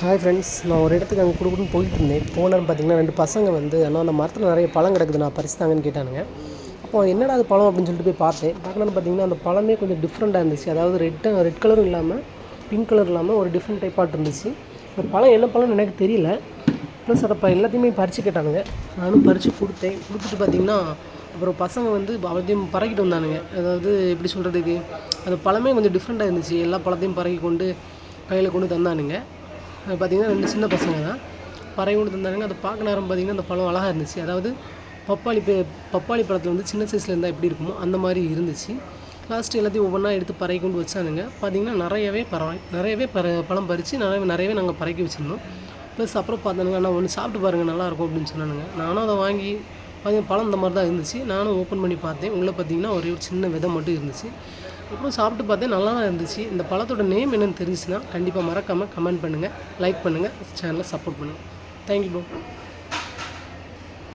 Hi friends நான் ஒரு இடத்துக்கு அங்கே கொடுக்குன்னு போயிட்டு இருந்தேன் போனேன்னு பார்த்தீங்கன்னா ரெண்டு பசங்க வந்து ஆனால் அந்த மரத்தில் நிறைய பழம் கிடக்குது நான் பறிச்சுதாங்கன்னு கேட்டானுங்க. அப்போ என்னடா அது பழம்? அப்படின்னு சொல்லிட்டு போய் பார்த்தேன். பார்க்கணுன்னு பார்த்தீங்கன்னா அந்த பழமே கொஞ்சம் டிஃப்ரெண்ட்டாக இருந்துச்சு. அதாவது ரெட் ரெட் கலரும் இல்லாமல் பிங்க் கலர் இல்லாமல் ஒரு டிஃப்ரெண்ட் டைப்பாக இருந்துச்சு. அந்த பழம் என்ன பழம்னு எனக்கு தெரியல. ப்ளஸ் அதை இப்போ எல்லாத்தையுமே பறித்து கேட்டானுங்க. நானும் பறித்து கொடுத்தேன். கொடுத்துட்டு பார்த்தீங்கன்னா அப்புறம் பசங்க வந்து அவத்தையும் பறக்கிட்டு வந்தானுங்க. அதாவது எப்படி சொல்கிறதுக்கு அந்த பழமே கொஞ்சம் டிஃப்ரெண்ட்டாக இருந்துச்சு. எல்லா பழத்தையும் பறக்கி கொண்டு கையில் கொண்டு தந்தானுங்க. பார்த்தீங்கன்னா ரெண்டு சின்ன பசங்க தான். பறவை கொண்டு தந்தானுங்க அதை பார்க்க நேரம் பார்த்திங்கன்னா அந்த பழம் அழகாக இருந்துச்சு. அதாவது பப்பாளி பே பப்பாளி பழத்தில் வந்து சின்ன சைஸில் இருந்தால் எப்படி இருக்குமோ அந்த மாதிரி இருந்துச்சு. லாஸ்ட் எல்லாத்தையும் ஒவ்வொன்றா எடுத்து பறை கொண்டு வச்சானுங்க. பார்த்திங்கன்னா நிறையவே பறவை நிறையவே பற பழம் பறித்து நிறைய நிறையவே நாங்கள் பறக்கி வச்சுருந்தோம். ப்ளஸ் அப்புறம் பார்த்தானுங்க அண்ணா ஒன்று சாப்பிட்டு பாருங்கள் நல்லாயிருக்கும் அப்படின்னு சொன்னானுங்க. நானும் அதை வாங்கி பார்த்தீங்கன்னா பழம் இந்த மாதிரி தான் இருந்துச்சு. நானும் ஓப்பன் பண்ணி பார்த்தேன். உள்ளே பார்த்தீங்கன்னா ஒரே ஒரு சின்ன விதை மட்டும் இருந்துச்சு. அப்புறம் சாப்பிட்டு பார்த்தேன் நல்லா தான் இருந்துச்சு. இந்த பழத்தோட நேம் என்னென்னு தெரிஞ்சுச்சுன்னா கண்டிப்பாக மறக்காமல் கமெண்ட் பண்ணுங்கள் லைக் பண்ணுங்கள் சேனலை சப்போர்ட் பண்ணுங்கள் தேங்க்யூ ப்ரோ